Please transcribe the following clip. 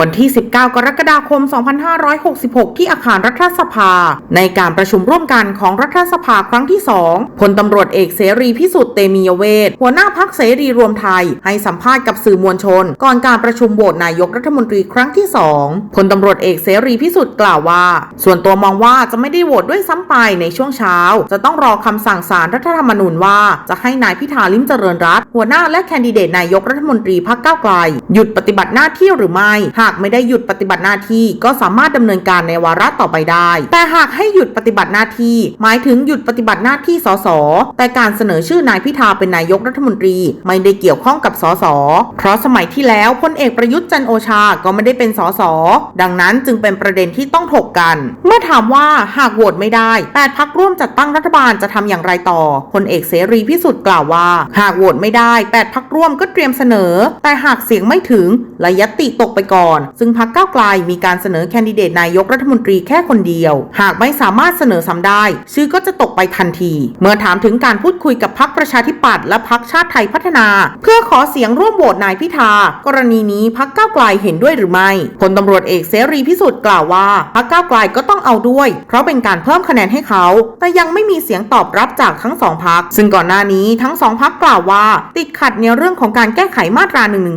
วันที่ 19 กรกฎาคม 2566 ที่อาคารรัฐสภา ในการประชุมร่วมกันของรัฐสภาครั้งที่ 2 พลตำรวจเอกเสรีพิสุทธิ์เตมียเวทหัวหน้าพักเสรีรวมไทย ให้สัมภาษณ์กับสื่อมวลชน ก่อนการประชุมโหวตนายกรัฐมนตรีครั้งที่ 2 พลตำรวจเอกเสรีพิสุทธิ์กล่าวว่า ส่วนตัวมองว่าจะไม่ได้โหวตด้วยซ้ำไปในช่วงเช้า จะต้องรอคำสั่งศาลรัฐธรรมนูญว่าจะให้นายพิธาลิมเจริญรัตหัวหน้าและแคนดิเดตนายกรัฐมนตรีพรรคก้าไกล หยุดปฏิบัติหน้าที่หรือไม่หากไม่ได้หยุดปฏิบัติหน้าที่ก็สามารถดำเนินการในวาระต่อไปได้ แต่หากให้หยุดปฏิบัติหน้าที่ หมายถึงหยุดปฏิบัติหน้าที่สส แต่การเสนอชื่อนายพิธาเป็นนายกรัฐมนตรีไม่ได้เกี่ยวข้องกับสส เพราะสมัยที่แล้วพลเอกประยุทธ์จันโอชาก็ไม่ได้เป็นสส ดังนั้นจึงเป็นประเด็นที่ต้องถกกัน เมื่อถามว่าหากโหวตไม่ได้แปดพักร่วมจัดตั้งรัฐบาลจะทำอย่างไรต่อพลเอกเสรีพิสุทธิ์กล่าวว่า หากโหวตไม่ได้แปดพักร่วมก็เตรียมเสนอ แต่หากเสียงไม่ถึงและยติตกไปก่อนซึ่งพักก้าวไกลมีการเสนอแคนดิเดตนายกรัฐมนตรีแค่คนเดียว หากไม่สามารถเสนอซ้ำได้ ชื่อก็จะตกไปทันที เมื่อถามถึงการพูดคุยกับพักประชาธิปัตย์และพักชาติไทยพัฒนา เพื่อขอเสียงร่วมโหวตนายพิธา กรณีนี้พักก้าวไกลเห็นด้วยหรือไม่พลตำรวจเอกเสรีพิสุทธิ์กล่าวว่าพักก้าวไกลก็ต้องเอาด้วย เพราะเป็นการเพิ่มคะแนนให้เขา แต่ยังไม่มีเสียงตอบรับจากทั้งสองพักซึ่งก่อนหน้านี้ทั้งสองพักกล่าวว่า ติดขัดในเรื่องของการแก้ไขมาตรา1นึ